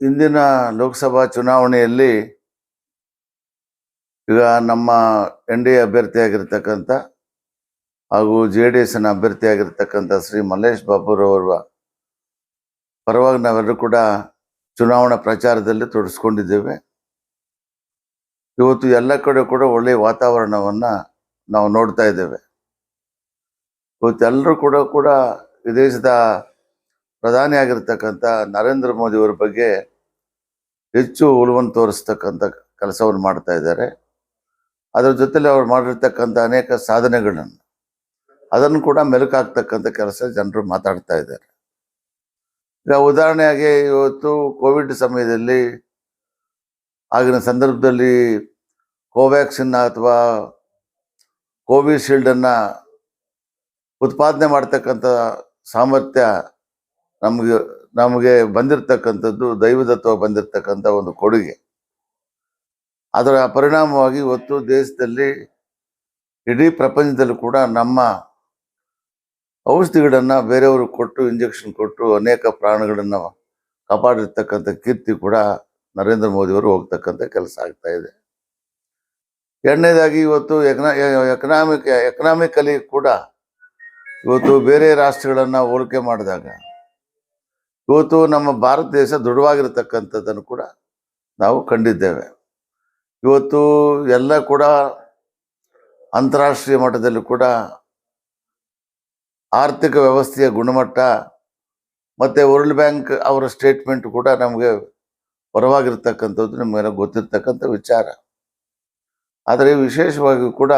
ಇಂದಿನ ಲೋಕಸಭಾ ಚುನಾವಣೆಯಲ್ಲಿ ಈಗ ನಮ್ಮ ಎನ್ ಡಿ ಎ ಅಭ್ಯರ್ಥಿಯಾಗಿರ್ತಕ್ಕಂಥ ಹಾಗೂ ಜೆ ಡಿ ಎಸ್ನ ಅಭ್ಯರ್ಥಿಯಾಗಿರ್ತಕ್ಕಂಥ ಶ್ರೀ ಮಲ್ಲೇಶ್ ಬಾಬುರವರ ಪರವಾಗಿ ನಾವೆಲ್ಲರೂ ಕೂಡ ಚುನಾವಣಾ ಪ್ರಚಾರದಲ್ಲಿ ತೊಡಸ್ಕೊಂಡಿದ್ದೇವೆ ಇವತ್ತು ಎಲ್ಲ ಕಡೆ ಕೂಡ ಒಳ್ಳೆಯ ವಾತಾವರಣವನ್ನು ನಾವು ನೋಡ್ತಾ ಇದ್ದೇವೆ. ಇವತ್ತೆಲ್ಲರೂ ಕೂಡ ಕೂಡ ವಿದೇಶದ ದೇಶದ ಪ್ರಧಾನಿ ಆಗಿರ್ತಕ್ಕಂಥ ನರೇಂದ್ರ ಮೋದಿಯವರ ಬಗ್ಗೆ ಹೆಚ್ಚು ಒಲವನ್ನು ತೋರಿಸ್ತಕ್ಕಂಥ ಕೆಲಸವನ್ನು ಮಾಡ್ತಾ ಇದ್ದಾರೆ. ಅದರ ಜೊತೆಲಿ ಅವ್ರು ಮಾಡಿರ್ತಕ್ಕಂಥ ಅನೇಕ ಸಾಧನೆಗಳನ್ನು, ಅದನ್ನು ಕೂಡ ಮೆಲುಕಾಗ್ತಕ್ಕಂಥ ಕೆಲಸ ಜನರು ಮಾತಾಡ್ತಾ ಇದ್ದಾರೆ. ಈಗ ಉದಾಹರಣೆಯಾಗಿ ಇವತ್ತು ಕೋವಿಡ್ ಸಮಯದಲ್ಲಿ ಆಗಿನ ಸಂದರ್ಭದಲ್ಲಿ ಕೋವ್ಯಾಕ್ಸಿನ್ ಅಥವಾ ಕೋವಿಶೀಲ್ಡನ್ನು ಉತ್ಪಾದನೆ ಮಾಡ್ತಕ್ಕಂಥ ಸಾಮರ್ಥ್ಯ ನಮಗೆ ನಮಗೆ ಬಂದಿರತಕ್ಕಂಥದ್ದು ದೈವದತ್ವ ಬಂದಿರತಕ್ಕಂಥ ಒಂದು ಕೊಡುಗೆ. ಅದರ ಪರಿಣಾಮವಾಗಿ ಇವತ್ತು ದೇಶದಲ್ಲಿ ಇಡೀ ಪ್ರಪಂಚದಲ್ಲೂ ಕೂಡ ನಮ್ಮ ಔಷಧಿಗಳನ್ನು ಬೇರೆಯವರು ಕೊಟ್ಟು, ಇಂಜೆಕ್ಷನ್ ಕೊಟ್ಟು ಅನೇಕ ಪ್ರಾಣಗಳನ್ನು ಕಾಪಾಡಿರ್ತಕ್ಕಂಥ ಕೀರ್ತಿ ಕೂಡ ನರೇಂದ್ರ ಮೋದಿಯವರು ಹೋಗ್ತಕ್ಕಂಥ ಕೆಲಸ ಆಗ್ತಾ ಇದೆ. ಎರಡನೇದಾಗಿ ಇವತ್ತು ಎಕನಾ ಎಕನಾಮಿಕ್, ಎಕನಾಮಿಕಲಿ ಕೂಡ ಇವತ್ತು ಬೇರೆ ರಾಷ್ಟ್ರಗಳನ್ನು ಹೋಲಿಕೆ ಮಾಡಿದಾಗ ಇವತ್ತು ನಮ್ಮ ಭಾರತ ದೇಶ ದೃಢವಾಗಿರತಕ್ಕಂಥದ್ದನ್ನು ಕೂಡ ನಾವು ಕಂಡಿದ್ದೇವೆ. ಇವತ್ತು ಎಲ್ಲ ಕೂಡ ಅಂತಾರಾಷ್ಟ್ರೀಯ ಮಟ್ಟದಲ್ಲಿ ಕೂಡ ಆರ್ಥಿಕ ವ್ಯವಸ್ಥೆಯ ಗುಣಮಟ್ಟ ಮತ್ತು ವರ್ಲ್ಡ್ ಬ್ಯಾಂಕ್ ಅವರ ಸ್ಟೇಟ್ಮೆಂಟ್ ಕೂಡ ನಮಗೆ ಪರವಾಗಿರ್ತಕ್ಕಂಥದ್ದು, ನಮಗೆಲ್ಲ ಗೊತ್ತಿರ್ತಕ್ಕಂಥ ವಿಚಾರ. ಆದರೆ ವಿಶೇಷವಾಗಿ ಕೂಡ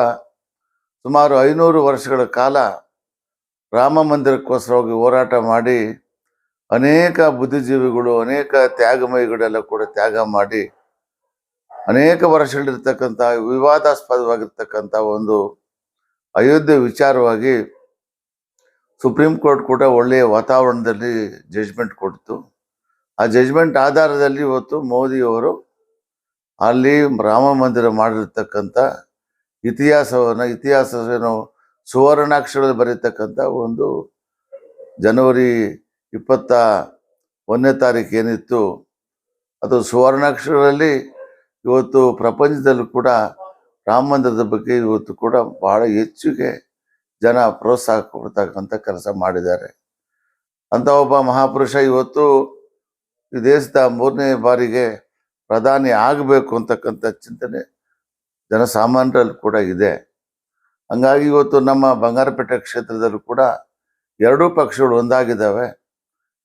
ಸುಮಾರು ಐನೂರು ವರ್ಷಗಳ ಕಾಲ ರಾಮ ಮಂದಿರಕ್ಕೋಸ್ಕರವಾಗಿ ಹೋರಾಟ ಮಾಡಿ ಅನೇಕ ಬುದ್ಧಿಜೀವಿಗಳು, ಅನೇಕ ತ್ಯಾಗಮಯಿಗಳೆಲ್ಲ ಕೂಡ ತ್ಯಾಗ ಮಾಡಿ ಅನೇಕ ವರ್ಷಗಳಿರ್ತಕ್ಕಂಥ, ವಿವಾದಾಸ್ಪದವಾಗಿರ್ತಕ್ಕಂಥ ಒಂದು ಅಯೋಧ್ಯೆ ವಿಚಾರವಾಗಿ ಸುಪ್ರೀಂ ಕೋರ್ಟ್ ಕೂಡ ಒಳ್ಳೆಯ ವಾತಾವರಣದಲ್ಲಿ ಜಡ್ಜ್ಮೆಂಟ್ ಕೊಡ್ತು. ಆ ಜಡ್ಜ್ಮೆಂಟ್ ಆಧಾರದಲ್ಲಿ ಇವತ್ತು ಮೋದಿಯವರು ಅಲ್ಲಿ ರಾಮ ಮಂದಿರ ಮಾಡಿರ್ತಕ್ಕಂಥ ಇತಿಹಾಸವನ್ನು ಇತಿಹಾಸವನ್ನು ಸುವರ್ಣಾಕ್ಷರದಲ್ಲಿ ಬರೀತಕ್ಕಂಥ ಒಂದು ಜನವರಿ ಇಪ್ಪತ್ತ ಒಂದನೇ ತಾರೀಕು ಏನಿತ್ತು, ಅದು ಸುವರ್ಣಾಕ್ಷರದಲ್ಲಿ ಇವತ್ತು ಪ್ರಪಂಚದಲ್ಲೂ ಕೂಡ ರಾಮ ಮಂದಿರದ ಬಗ್ಗೆ ಇವತ್ತು ಕೂಡ ಬಹಳ ಹೆಚ್ಚಿಗೆ ಜನ ಪ್ರೋತ್ಸಾಹ ಕೊಡ್ತಕ್ಕಂಥ ಕೆಲಸ ಮಾಡಿದ್ದಾರೆ. ಅಂತ ಒಬ್ಬ ಮಹಾಪುರುಷ ಇವತ್ತು ಈ ದೇಶದ ಮೂರನೇ ಬಾರಿಗೆ ಪ್ರಧಾನಿ ಆಗಬೇಕು ಅಂತಕ್ಕಂಥ ಚಿಂತನೆ ಜನಸಾಮಾನ್ಯರಲ್ಲಿ ಕೂಡ ಇದೆ. ಹಂಗಾಗಿ ಇವತ್ತು ನಮ್ಮ ಬಂಗಾರಪೇಟೆ ಕ್ಷೇತ್ರದಲ್ಲೂ ಕೂಡ ಎರಡೂ ಪಕ್ಷಗಳು ಒಂದಾಗಿದ್ದಾವೆ.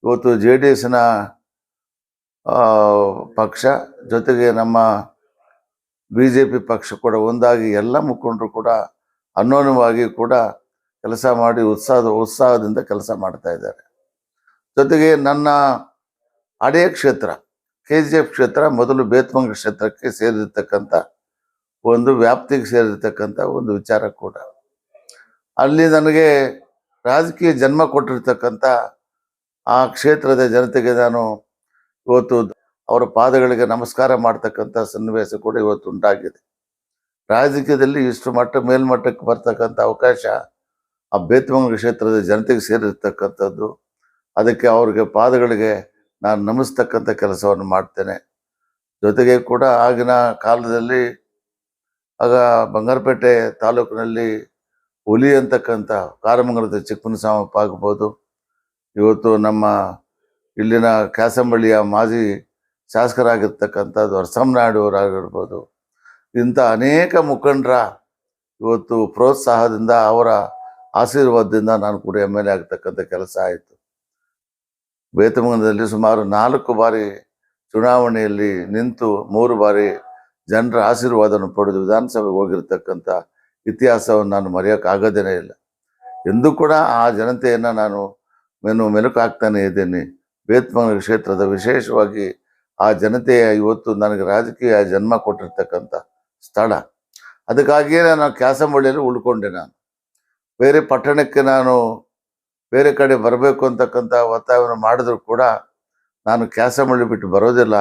ಇವತ್ತು ಜೆ ಡಿ ಎಸ್ನ ಪಕ್ಷ ಜೊತೆಗೆ ನಮ್ಮ ಬಿ ಜೆ ಪಿ ಪಕ್ಷ ಕೂಡ ಒಂದಾಗಿ ಎಲ್ಲ ಮುಖಂಡರು ಕೂಡ ಅನ್ಯೋನ್ಯವಾಗಿ ಕೂಡ ಕೆಲಸ ಮಾಡಿ ಉತ್ಸಾಹದ, ಉತ್ಸಾಹದಿಂದ ಕೆಲಸ ಮಾಡ್ತಾ ಇದ್ದಾರೆ. ಜೊತೆಗೆ ನನ್ನ ಅಡೆಯ ಕ್ಷೇತ್ರ, ಕೆ ಜಿ ಎಫ್ ಕ್ಷೇತ್ರ, ಮೊದಲು ಬೇತ್ಮಂಗ ಕ್ಷೇತ್ರಕ್ಕೆ ಸೇರಿರ್ತಕ್ಕಂಥ ಒಂದು ವ್ಯಾಪ್ತಿಗೆ ಸೇರಿರ್ತಕ್ಕಂಥ ಒಂದು ವಿಚಾರ ಕೂಡ. ಅಲ್ಲಿ ನನಗೆ ರಾಜಕೀಯ ಜನ್ಮ ಕೊಟ್ಟಿರ್ತಕ್ಕಂಥ ಆ ಕ್ಷೇತ್ರದ ಜನತೆಗೆ ನಾನು ಇವತ್ತು ಅವರ ಪಾದಗಳಿಗೆ ನಮಸ್ಕಾರ ಮಾಡ್ತಕ್ಕಂಥ ಸನ್ನಿವೇಶ ಕೂಡ ಇವತ್ತು ಉಂಟಾಗಿದೆ. ರಾಜಕೀಯದಲ್ಲಿ ಇಷ್ಟು ಮಟ್ಟ ಮೇಲ್ಮಟ್ಟಕ್ಕೆ ಬರ್ತಕ್ಕಂಥ ಅವಕಾಶ ಆ ಬೇತಮಂಗಲ ಕ್ಷೇತ್ರದ ಜನತೆಗೆ ಸೇರಿರ್ತಕ್ಕಂಥದ್ದು. ಅದಕ್ಕೆ ಅವ್ರಿಗೆ ಪಾದಗಳಿಗೆ ನಾನು ನಮಿಸ್ತಕ್ಕಂಥ ಕೆಲಸವನ್ನು ಮಾಡ್ತೇನೆ. ಜೊತೆಗೆ ಕೂಡ ಆಗಿನ ಕಾಲದಲ್ಲಿ ಆಗ ಬಂಗಾರಪೇಟೆ ತಾಲೂಕಿನಲ್ಲಿ ಹುಲಿ ಅಂತಕ್ಕಂಥ ಕಾರಮಂಗಲದ ಚಿಕ್ಕಮನಸಾಮಪ್ಪ ಆಗ್ಬೋದು ಇವತ್ತು ನಮ್ಮ ಇಲ್ಲಿನ ಕ್ಯಾಸಂಬಳ್ಳಿಯ ಮಾಜಿ ಶಾಸಕರಾಗಿರ್ತಕ್ಕಂಥದ್ದು ನರಸಮ್ಮನಾయుಡುವರಾಗಿರ್ಬೋದು ಇಂಥ ಅನೇಕ ಮುಖಂಡರ ಇವತ್ತು ಪ್ರೋತ್ಸಾಹದಿಂದ ಅವರ ಆಶೀರ್ವಾದದಿಂದ ನಾನು ಕೂಡ ಎಂ ಎಲ್ ಆಗ್ತಕ್ಕಂಥ ಕೆಲಸ ಆಯಿತು. ಬೇತಮಂಗಲದಲ್ಲಿ ಸುಮಾರು ನಾಲ್ಕು ಬಾರಿ ಚುನಾವಣೆಯಲ್ಲಿ ನಿಂತು ಮೂರು ಬಾರಿ ಜನರ ಆಶೀರ್ವಾದವನ್ನು ಪಡೆದು ವಿಧಾನಸಭೆಗೆ ಹೋಗಿರ್ತಕ್ಕಂಥ ಇತಿಹಾಸವನ್ನು ನಾನು ಮರೆಯೋಕ್ಕಾಗೋದೇನೇ ಇಲ್ಲ. ಎಂದೂ ಕೂಡ ಆ ಜನತೆಯನ್ನು ನಾನು ಮೆನು ಮೆಲುಕಾಗ್ತಾನೆ ಇದ್ದೇನೆ. ಬೇತ್ಮಂಗಲ ಕ್ಷೇತ್ರದ ವಿಶೇಷವಾಗಿ ಆ ಜನತೆಯ ಇವತ್ತು ನನಗೆ ರಾಜಕೀಯ ಜನ್ಮ ಕೊಟ್ಟಿರ್ತಕ್ಕಂಥ ಸ್ಥಳ. ಅದಕ್ಕಾಗಿಯೇ ನಾನು ಕ್ಯಾಸಂಬಳ್ಳಿಯಲ್ಲಿ ಉಳ್ಕೊಂಡೆ ನಾನು. ಬೇರೆ ಪಟ್ಟಣಕ್ಕೆ ನಾನು ಬೇರೆ ಕಡೆ ಬರಬೇಕು ಅಂತಕ್ಕಂಥ ಒತ್ತಾಯವನ್ನು ಮಾಡಿದ್ರು ಕೂಡ ನಾನು ಕ್ಯಾಸಂಬಳ್ಳಿ ಬಿಟ್ಟು ಬರೋದಿಲ್ಲ.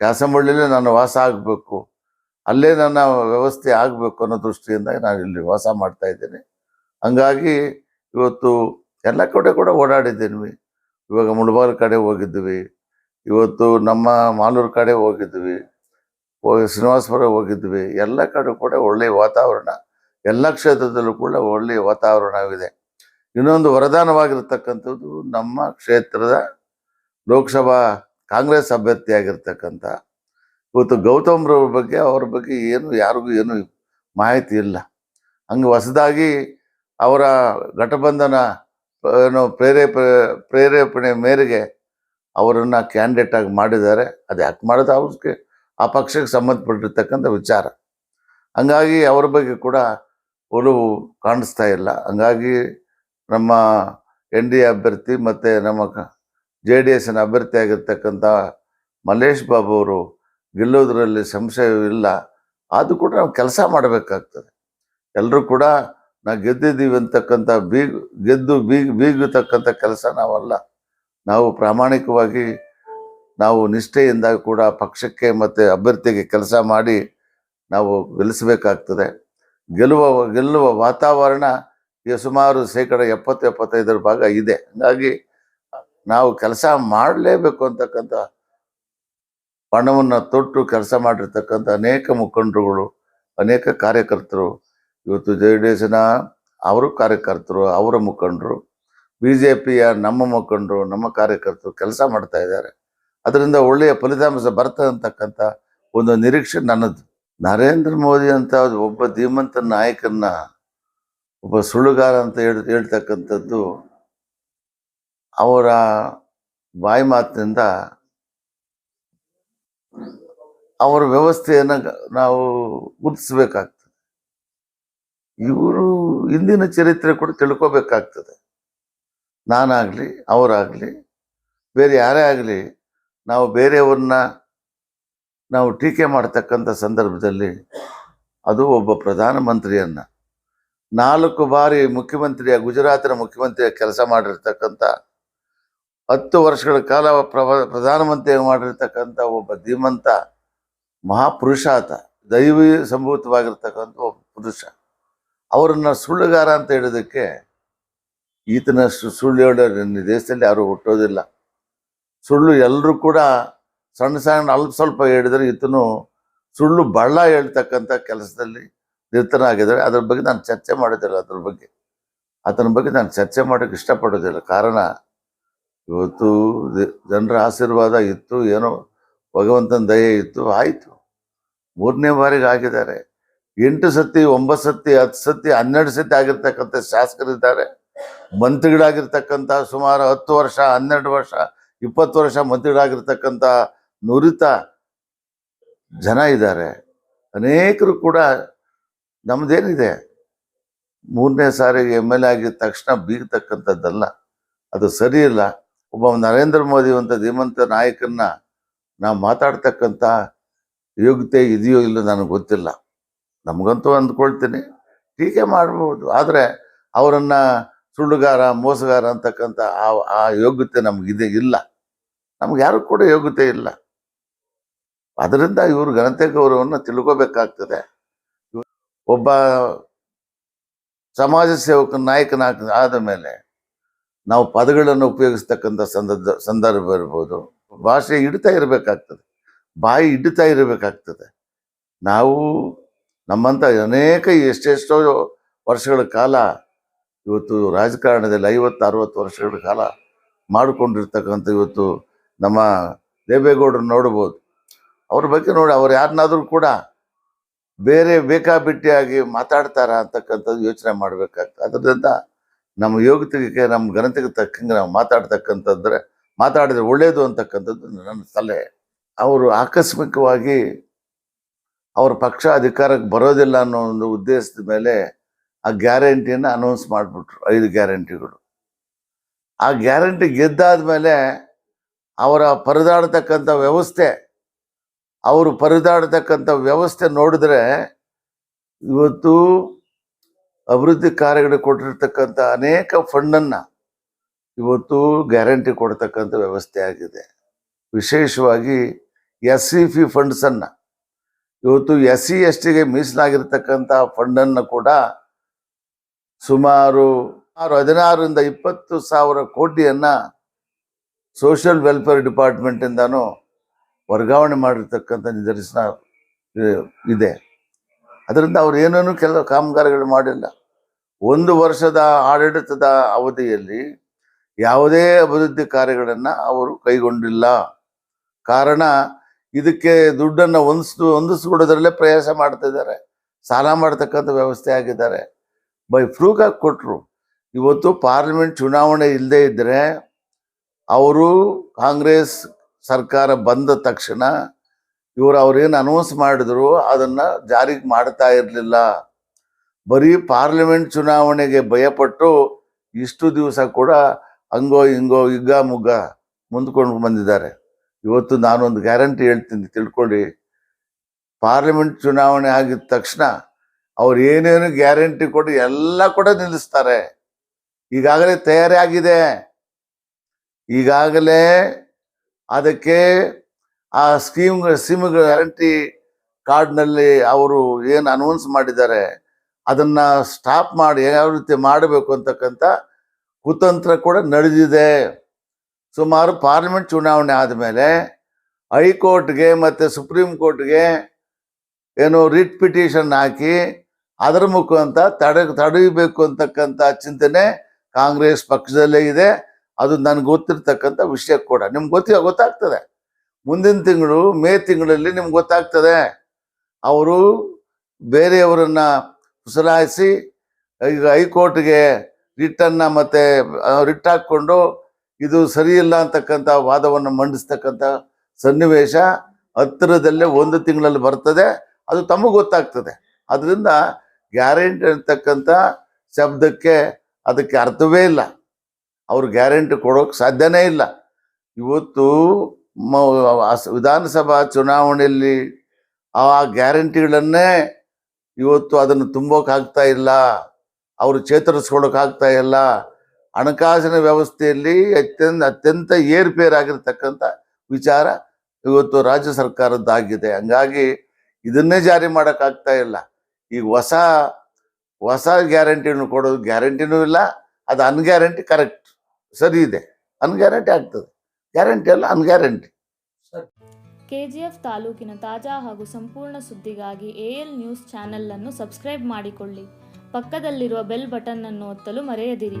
ಕ್ಯಾಸಂಬಳ್ಳಿಯಲ್ಲೇ ನಾನು ವಾಸ ಆಗಬೇಕು. ಅಲ್ಲೇ ನನ್ನ ವ್ಯವಸ್ಥೆ ಆಗಬೇಕು ಅನ್ನೋ ದೃಷ್ಟಿಯಿಂದ ನಾನು ಇಲ್ಲಿ ವಾಸ ಮಾಡ್ತಾ ಇದ್ದೇನೆ. ಹಂಗಾಗಿ ಇವತ್ತು ಎಲ್ಲ ಕಡೆ ಕೂಡ ಓಡಾಡಿದ್ದೀನಿ ಇವಾಗ ಮುಳಬಾಗಿಲು ಕಡೆ ಹೋಗಿದ್ವಿ. ಇವತ್ತು ನಮ್ಮ ಮಾಲೂರು ಕಡೆ ಹೋಗಿದ್ವಿ. ಹೋಗಿ ಶ್ರೀನಿವಾಸಪುರ ಹೋಗಿದ್ವಿ. ಎಲ್ಲ ಕಡೆ ಕೂಡ ಒಳ್ಳೆಯ ವಾತಾವರಣ. ಎಲ್ಲ ಕ್ಷೇತ್ರದಲ್ಲೂ ಕೂಡ ಒಳ್ಳೆಯ ವಾತಾವರಣವಿದೆ. ಇನ್ನೊಂದು ವರದಾನವಾಗಿರ್ತಕ್ಕಂಥದ್ದು ನಮ್ಮ ಕ್ಷೇತ್ರದ ಲೋಕಸಭಾ ಕಾಂಗ್ರೆಸ್ ಅಭ್ಯರ್ಥಿಯಾಗಿರ್ತಕ್ಕಂಥ ಇವತ್ತು ಗೌತಮ್ರವ್ರ ಬಗ್ಗೆ, ಅವ್ರ ಬಗ್ಗೆ ಏನು, ಯಾರಿಗೂ ಏನು ಮಾಹಿತಿ ಇಲ್ಲ. ಹಂಗೆ ಹೊಸದಾಗಿ ಅವರ ಘಟಬಂಧನ ಏನು ಪ್ರೇರೇಪ, ಪ್ರೇರೇಪಣೆ ಮೇರೆಗೆ ಅವರನ್ನು ಕ್ಯಾಂಡಿಡೇಟ್ ಆಗಿ ಮಾಡಿದ್ದಾರೆ. ಅದು ಯಾಕೆ ಮಾಡೋದು ಅವ್ರಿಗೆ ಆ ಪಕ್ಷಕ್ಕೆ ಸಂಬಂಧಪಟ್ಟಿರ್ತಕ್ಕಂಥ ವಿಚಾರ. ಹಂಗಾಗಿ ಅವ್ರ ಬಗ್ಗೆ ಕೂಡ ಒಲವು ಕಾಣಿಸ್ತಾ ಇಲ್ಲ. ಹಂಗಾಗಿ ನಮ್ಮ ಎನ್ ಡಿ ಎ ಅಭ್ಯರ್ಥಿ ಮತ್ತು ನಮ್ಮ ಜೆ ಡಿ ಎಸ್ನ ಅಭ್ಯರ್ಥಿ ಆಗಿರ್ತಕ್ಕಂಥ ಮಲ್ಲೇಶ್ ಬಾಬು ಅವರು ಗೆಲ್ಲೋದ್ರಲ್ಲಿ ಸಂಶಯವಿಲ್ಲ. ಅದು ಕೂಡ ನಾವು ಕೆಲಸ ಮಾಡಬೇಕಾಗ್ತದೆ. ಎಲ್ಲರೂ ಕೂಡ ನಾವು ಗೆದ್ದಿದ್ದೀವಿ ಅಂತಕ್ಕಂಥ ಬೀಗ್, ಗೆದ್ದು ಬೀಗ್, ಬೀಗತಕ್ಕಂಥ ಕೆಲಸ ನಾವಲ್ಲ. ನಾವು ಪ್ರಾಮಾಣಿಕವಾಗಿ ನಾವು ನಿಷ್ಠೆಯಿಂದ ಕೂಡ ಪಕ್ಷಕ್ಕೆ ಮತ್ತು ಅಭ್ಯರ್ಥಿಗೆ ಕೆಲಸ ಮಾಡಿ ನಾವು ಗೆಲ್ಲಿಸಬೇಕಾಗ್ತದೆ. ಗೆಲ್ಲುವ ಗೆಲ್ಲುವ ವಾತಾವರಣ ಸುಮಾರು ಶೇಕಡ ಎಪ್ಪತ್ತು, ಎಪ್ಪತ್ತೈದರ ಭಾಗ ಇದೆ. ಹಾಗಾಗಿ ನಾವು ಕೆಲಸ ಮಾಡಲೇಬೇಕು ಅಂತಕ್ಕಂಥ ಪಣವನ್ನು ತೊಟ್ಟು ಕೆಲಸ ಮಾಡಿರ್ತಕ್ಕಂಥ ಅನೇಕ ಮುಖಂಡರುಗಳು, ಅನೇಕ ಕಾರ್ಯಕರ್ತರು ಇವತ್ತು ಜೆ ಡಿ ಅವರು ಕಾರ್ಯಕರ್ತರು, ಅವರ ಮುಖಂಡರು ಬಿ ಜೆ ಪಿಯ ನಮ್ಮ ಮುಖಂಡರು, ನಮ್ಮ ಕಾರ್ಯಕರ್ತರು ಕೆಲಸ ಮಾಡ್ತಾ ಇದ್ದಾರೆ. ಅದರಿಂದ ಒಳ್ಳೆಯ ಫಲಿತಾಂಶ ಬರ್ತದೆ ಅಂತಕ್ಕಂಥ ಒಂದು ನಿರೀಕ್ಷೆ ನನ್ನದು. ನರೇಂದ್ರ ಮೋದಿ ಅಂತ ಒಬ್ಬ ಧೀಮಂತ ನಾಯಕನ್ನ, ಒಬ್ಬ ಸುಳ್ಳುಗಾರ ಅಂತ ಹೇಳಿ, ಹೇಳ್ತಕ್ಕಂಥದ್ದು ಅವರ ಬಾಯಿ ಮಾತಿನಿಂದ ಅವರ ವ್ಯವಸ್ಥೆಯನ್ನು ನಾವು ಗುರುತಿಸ್ಬೇಕಾಗ್ತದೆ. ಇವರು ಇಂದಿನ ಚರಿತ್ರೆ ಕೂಡ ತಿಳ್ಕೊಬೇಕಾಗ್ತದೆ. ನಾನಾಗಲಿ, ಅವರಾಗಲಿ, ಬೇರೆ ಯಾರೇ ಆಗಲಿ ನಾವು ಬೇರೆಯವ್ರನ್ನ ನಾವು ಟೀಕೆ ಮಾಡ್ತಕ್ಕಂಥ ಸಂದರ್ಭದಲ್ಲಿ ಅದು ಒಬ್ಬ ಪ್ರಧಾನಮಂತ್ರಿಯನ್ನ ನಾಲ್ಕು ಬಾರಿ ಮುಖ್ಯಮಂತ್ರಿಯ, ಗುಜರಾತಿನ ಮುಖ್ಯಮಂತ್ರಿಯ ಕೆಲಸ ಮಾಡಿರ್ತಕ್ಕಂಥ, ಹತ್ತು ವರ್ಷಗಳ ಕಾಲ ಪ್ರವ, ಪ್ರಧಾನಮಂತ್ರಿ ಮಾಡಿರ್ತಕ್ಕಂಥ ಒಬ್ಬ ಧೀಮಂತ ಮಹಾಪುರುಷ ಆತ ದೈವಿ ಸಂಭೂತವಾಗಿರ್ತಕ್ಕಂಥ ಒಬ್ಬ ಪುರುಷ. ಅವರನ್ನ ಸುಳ್ಳುಗಾರ ಅಂತ ಹೇಳೋದಕ್ಕೆ ಈತನಷ್ಟು ಸುಳ್ಳು ಹೇಳೋರು ದೇಶದಲ್ಲಿ ಯಾರು ಹುಟ್ಟೋದಿಲ್ಲ. ಸುಳ್ಳು ಎಲ್ಲರೂ ಕೂಡ ಸಣ್ಣ ಸಣ್ಣ ಅಲ್ಪ ಸ್ವಲ್ಪ ಹೇಳಿದರೆ ಈತನು ಸುಳ್ಳು ಬಳ್ಳ ಹೇಳ್ತಕ್ಕಂಥ ಕೆಲಸದಲ್ಲಿ ನಿರತನಾಗಿದ್ದಾರೆ. ಅದ್ರ ಬಗ್ಗೆ ನಾನು ಚರ್ಚೆ ಮಾಡೋದಿಲ್ಲ ಅದ್ರ ಬಗ್ಗೆ. ಆತನ ಬಗ್ಗೆ ನಾನು ಚರ್ಚೆ ಮಾಡೋಕೆ ಇಷ್ಟಪಡೋದಿಲ್ಲ. ಕಾರಣ ಇವತ್ತು ಜನರ ಆಶೀರ್ವಾದ ಇತ್ತು, ಏನೋ ಭಗವಂತನ ದಯೆ ಇತ್ತು, ಆಯಿತು. ಮೂರನೇ ಬಾರಿಗೆ ಆಗಿದ್ದಾರೆ. ಎಂಟು ಸತಿ, ಒಂಬತ್ತು ಸತಿ, ಹತ್ತು ಸತಿ, ಹನ್ನೆರಡು ಸತಿ ಆಗಿರ್ತಕ್ಕಂಥ ಶಾಸಕರಿದ್ದಾರೆ. ಮಂತ್ರಿಗಳಾಗಿರ್ತಕ್ಕಂಥ ಸುಮಾರು ಹತ್ತು ವರ್ಷ, ಹನ್ನೆರಡು ವರ್ಷ, ಇಪ್ಪತ್ತು ವರ್ಷ ಮಂತ್ರಿಗಳಾಗಿರ್ತಕ್ಕಂಥ ನುರಿತ ಜನ ಇದ್ದಾರೆ. ಅನೇಕರು ಕೂಡ ನಮ್ದೇನಿದೆ? ಮೂರನೇ ಸಾರಿಗೆ ಎಂ ಎಲ್ ಎ ಆಗಿದ ತಕ್ಷಣ ಬೀಗತಕ್ಕಂಥದ್ದಲ್ಲ. ಅದು ಸರಿ ಇಲ್ಲ. ಒಬ್ಬ ನರೇಂದ್ರ ಮೋದಿ ಅಂತ ಧೀಮಂತ ನಾಯಕನ್ನ ನಾವು ಮಾತಾಡ್ತಕ್ಕಂಥ ಯೋಗ್ಯತೆ ಇದೆಯೋ ಇಲ್ಲೋ ನನಗೆ ಗೊತ್ತಿಲ್ಲ. ನಮಗಂತೂ ಅಂದ್ಕೊಳ್ತೀನಿ. ಟೀಕೆ ಮಾಡ್ಬೋದು. ಆದರೆ ಅವರನ್ನು ಸುಳ್ಳುಗಾರ, ಮೋಸಗಾರ ಅಂತಕ್ಕಂಥ ಆ ಆ ಯೋಗ್ಯತೆ ನಮಗಿದೆ ಇಲ್ಲ. ನಮ್ಗೆ ಯಾರು ಕೂಡ ಯೋಗ್ಯತೆ ಇಲ್ಲ. ಅದರಿಂದ ಇವರು ಘನತೆ ಗೌರವವನ್ನು ತಿಳ್ಕೋಬೇಕಾಗ್ತದೆ. ಒಬ್ಬ ಸಮಾಜ ಸೇವಕ ನಾಯಕನಾಗ ಆದ ಮೇಲೆ ನಾವು ಪದಗಳನ್ನು ಉಪಯೋಗಿಸ್ತಕ್ಕಂಥ ಸಂದರ್ಭ ಸಂದರ್ಭ ಇರ್ಬೋದು. ಭಾಷೆ ಇಡ್ತಾ ಇರಬೇಕಾಗ್ತದೆ. ಬಾಯಿ ಇಡ್ತಾ ಇರಬೇಕಾಗ್ತದೆ. ನಾವು ನಮ್ಮಂಥ ಅನೇಕ ಎಷ್ಟೆಷ್ಟೋ ವರ್ಷಗಳ ಕಾಲ, ಇವತ್ತು ರಾಜಕಾರಣದಲ್ಲಿ ಐವತ್ತು, ಅರವತ್ತು ವರ್ಷಗಳ ಕಾಲ ಮಾಡಿಕೊಂಡಿರ್ತಕ್ಕಂಥ ಇವತ್ತು ನಮ್ಮ ದೇವೇಗೌಡರು ನೋಡ್ಬೋದು. ಅವ್ರ ಬಗ್ಗೆ ನೋಡಿ ಅವ್ರು ಯಾರನ್ನಾದ್ರೂ ಕೂಡ ಬೇರೆ ಬೇಕಾಬಿಟ್ಟಿಯಾಗಿ ಮಾತಾಡ್ತಾರ ಅಂತಕ್ಕಂಥದ್ದು ಯೋಚನೆ ಮಾಡಬೇಕಾಗ್ತದೆ. ಅದರಿಂದ ನಮ್ಮ ಯೋಗ್ಯತೆಗೆ ನಮ್ಮ ಘನತೆಗೆ ತಕ್ಕಂಗೆ ನಾವು ಮಾತಾಡ್ತಕ್ಕಂಥದ್ರೆ, ಮಾತಾಡಿದ್ರೆ ಒಳ್ಳೆಯದು ಅಂತಕ್ಕಂಥದ್ದು ನನ್ನ ಸಲಹೆ. ಅವರು ಆಕಸ್ಮಿಕವಾಗಿ ಅವ್ರ ಪಕ್ಷ ಅಧಿಕಾರಕ್ಕೆ ಬರೋದಿಲ್ಲ ಅನ್ನೋ ಒಂದು ಉದ್ದೇಶದ ಮೇಲೆ ಆ ಗ್ಯಾರಂಟಿಯನ್ನು ಅನೌನ್ಸ್ ಮಾಡಿಬಿಟ್ರು ಐದು ಗ್ಯಾರಂಟಿಗಳು. ಆ ಗ್ಯಾರಂಟಿ ಗೆದ್ದಾದ ಮೇಲೆ ಅವರ ಪರದಾಡ್ತಕ್ಕಂಥ ವ್ಯವಸ್ಥೆ, ಅವರು ಪರದಾಡ್ತಕ್ಕಂಥ ವ್ಯವಸ್ಥೆ ನೋಡಿದ್ರೆ ಇವತ್ತು ಅಭಿವೃದ್ಧಿ ಕಾರ್ಯಗಳಿಗೆ ಕೊಟ್ಟಿರ್ತಕ್ಕಂಥ ಅನೇಕ ಫಂಡನ್ನು ಇವತ್ತು ಗ್ಯಾರಂಟಿ ಕೊಡ್ತಕ್ಕಂಥ ವ್ಯವಸ್ಥೆ ಆಗಿದೆ. ವಿಶೇಷವಾಗಿ ಎಸ್ ಸಿ ಫಿ ಫಂಡ್ಸನ್ನು ಇವತ್ತು ಎಸ್ ಸಿ ಎಸ್ ಟಿಗೆ ಮೀಸಲಾಗಿರ್ತಕ್ಕಂಥ ಫಂಡನ್ನು ಕೂಡ ಸುಮಾರು ಹದಿನಾರರಿಂದ ಇಪ್ಪತ್ತು ಸಾವಿರ ಕೋಟಿಯನ್ನ ಸೋಷಿಯಲ್ ವೆಲ್ಫೇರ್ ಡಿಪಾರ್ಟ್ಮೆಂಟಿಂದನೂ ವರ್ಗಾವಣೆ ಮಾಡಿರ್ತಕ್ಕಂಥ ನಿದರ್ಶನ ಇದೆ. ಅದರಿಂದ ಅವ್ರು ಏನೇನು ಕೆಲವು ಕಾಮಗಾರಿಗಳು ಮಾಡಿಲ್ಲ. ಒಂದು ವರ್ಷದ ಆಡಳಿತದ ಅವಧಿಯಲ್ಲಿ ಯಾವುದೇ ಅಭಿವೃದ್ಧಿ ಕಾರ್ಯಗಳನ್ನು ಅವರು ಕೈಗೊಂಡಿಲ್ಲ. ಕಾರಣ ಇದಕ್ಕೆ ದುಡ್ಡನ್ನು ಹೊಂದಿಸ್ ಹೊಂದಿಸ್ಕೊಡೋದ್ರಲ್ಲೇ ಪ್ರಯಾಸ ಮಾಡ್ತಾ ಇದ್ದಾರೆ. ಸಾಲ ಮಾಡ್ತಕ್ಕಂಥ ವ್ಯವಸ್ಥೆ ಆಗಿದ್ದಾರೆ. ಬೈ ಫ್ರೂಕಾಗಿ ಕೊಟ್ಟರು ಇವತ್ತು ಪಾರ್ಲಿಮೆಂಟ್ ಚುನಾವಣೆ ಇಲ್ಲದೆ ಇದ್ದರೆ ಅವರು ಕಾಂಗ್ರೆಸ್ ಸರ್ಕಾರ ಬಂದ ತಕ್ಷಣ ಇವರು ಅವ್ರೇನು ಅನೌನ್ಸ್ ಮಾಡಿದ್ರು ಅದನ್ನು ಜಾರಿಗೆ ಮಾಡ್ತಾ ಇರಲಿಲ್ಲ. ಬರೀ ಪಾರ್ಲಿಮೆಂಟ್ ಚುನಾವಣೆಗೆ ಭಯಪಟ್ಟು ಇಷ್ಟು ದಿವಸ ಕೂಡ ಹಂಗೋ ಹಿಂಗೋ ಹಿಗ್ಗ ಮುಗ್ಗ ಮುಂದ್ಕೊಂಡು ಬಂದಿದ್ದಾರೆ. ಇವತ್ತು ನಾನೊಂದು ಗ್ಯಾರಂಟಿ ಹೇಳ್ತೀನಿ, ತಿಳ್ಕೊಳ್ಳಿ. ಪಾರ್ಲಿಮೆಂಟ್ ಚುನಾವಣೆ ಆಗಿದ ತಕ್ಷಣ ಅವ್ರು ಏನೇನು ಗ್ಯಾರಂಟಿ ಕೊಡಿ ಎಲ್ಲ ಕೂಡ ನಿಲ್ಲಿಸ್ತಾರೆ. ಈಗಾಗಲೇ ತಯಾರಿ ಆಗಿದೆ ಈಗಾಗಲೇ ಅದಕ್ಕೆ ಆ ಸ್ಕೀಮ್ ಸ್ಕೀಮ್ ಗ್ಯಾರಂಟಿ ಕಾರ್ಡ್ನಲ್ಲಿ ಅವರು ಏನು ಅನೌನ್ಸ್ ಮಾಡಿದ್ದಾರೆ, ಅದನ್ನು ಸ್ಟಾಪ್ ಮಾಡಿ, ಯಾವ ರೀತಿ ಮಾಡಬೇಕು ಅಂತಕ್ಕಂಥ ಕುತಂತ್ರ ಕೂಡ ನಡೆದಿದೆ. ಸುಮಾರು ಪಾರ್ಲಿಮೆಂಟ್ ಚುನಾವಣೆ ಆದಮೇಲೆ ಹೈಕೋರ್ಟ್ಗೆ ಮತ್ತು ಸುಪ್ರೀಂ ಕೋರ್ಟ್ಗೆ ಏನು ರಿಟ್ ಪಿಟಿಷನ್ ಹಾಕಿ ಅದರ ಮುಖಾಂತರ ತಡೆ, ತಡೆಯಬೇಕು ಅಂತಕ್ಕಂಥ ಚಿಂತನೆ ಕಾಂಗ್ರೆಸ್ ಪಕ್ಷದಲ್ಲೇ ಇದೆ. ಅದು ನನಗೆ ಗೊತ್ತಿರ್ತಕ್ಕಂಥ ವಿಷಯ ಕೂಡ. ನಿಮ್ಗೆ ಗೊತ್ತಿ ಗೊತ್ತಾಗ್ತದೆ. ಮುಂದಿನ ತಿಂಗಳು, ಮೇ ತಿಂಗಳಲ್ಲಿ ನಿಮ್ಗೆ ಗೊತ್ತಾಗ್ತದೆ. ಅವರು ಬೇರೆಯವರನ್ನು ಉಸಿರಾಯಿಸಿ ಈಗ ಹೈಕೋರ್ಟ್ಗೆ ರಿಟ್ಟನ್ನು ಮತ್ತೆ ರಿಟ್ ಹಾಕ್ಕೊಂಡು ಇದು ಸರಿಯಿಲ್ಲ ಅಂತಕ್ಕಂಥ ವಾದವನ್ನು ಮಂಡಿಸ್ತಕ್ಕಂಥ ಸನ್ನಿವೇಶ ಹತ್ತಿರದಲ್ಲೇ ಒಂದು ತಿಂಗಳಲ್ಲಿ ಬರ್ತದೆ. ಅದು ತಮಗೆ ಗೊತ್ತಾಗ್ತದೆ. ಅದರಿಂದ ಗ್ಯಾರಂಟಿ ಅಂತಕ್ಕಂಥ ಶಬ್ದಕ್ಕೆ ಅದಕ್ಕೆ ಅರ್ಥವೇ ಇಲ್ಲ. ಅವ್ರು ಗ್ಯಾರಂಟಿ ಕೊಡೋಕೆ ಸಾಧ್ಯನೇ ಇಲ್ಲ. ಇವತ್ತು ವಿಧಾನಸಭಾ ಚುನಾವಣೆಯಲ್ಲಿ ಆ ಗ್ಯಾರಂಟಿಗಳನ್ನೇ ಇವತ್ತು ಅದನ್ನು ತುಂಬೋಕ್ಕಾಗ್ತಾ ಇಲ್ಲ. ಅವರು ಚೇತರಿಸ್ಕೊಳಕ್ಕಾಗ್ತಾ ಇಲ್ಲ. ಹಣಕಾಸಿನ ವ್ಯವಸ್ಥೆಯಲ್ಲಿ ಅತ್ಯಂತ ಅತ್ಯಂತ ಏರ್ಪೇರಾಗಿರ್ತಕ್ಕಂಥ ವಿಚಾರ ಇವತ್ತು ರಾಜ್ಯ ಸರ್ಕಾರದ್ದಾಗಿದೆ. ಹಂಗಾಗಿ ಇದನ್ನೇ ಜಾರಿ ಮಾಡೋಕ್ಕಾಗ್ತಾ ಇಲ್ಲ. ಈಗ ಹೊಸ ಹೊಸ ಗ್ಯಾರಂಟಿನೂ ಕೊಡೋದು ಗ್ಯಾರಂಟಿನೂ ಇಲ್ಲ. ಅದು ಅನ್ಗ್ಯಾರಂಟಿ ಕರೆಕ್ಟ್. ಸರಿ ಇದೆ. ಅನ್ಗ್ಯಾರಂಟಿ ಆಗ್ತದೆ. ಗ್ಯಾರಂಟಿ ಅಲ್ಲ ಅನ್ಗ್ಯಾರಂಟಿ. ಕೆಜಿಎಫ್ ತಾಲೂಕಿನ ತಾಜಾ ಹಾಗೂ ಸಂಪೂರ್ಣ ಸುದ್ದಿಗಾಗಿ ಎಎಲ್ ನ್ಯೂಸ್ ಚಾನೆಲ್ ಅನ್ನು ಸಬ್ಸ್ಕ್ರೈಬ್ ಮಾಡಿಕೊಳ್ಳಿ. ಪಕ್ಕದಲ್ಲಿರುವ ಬೆಲ್ ಬಟನ್ ಅನ್ನು ಒತ್ತಲು ಮರೆಯದಿರಿ.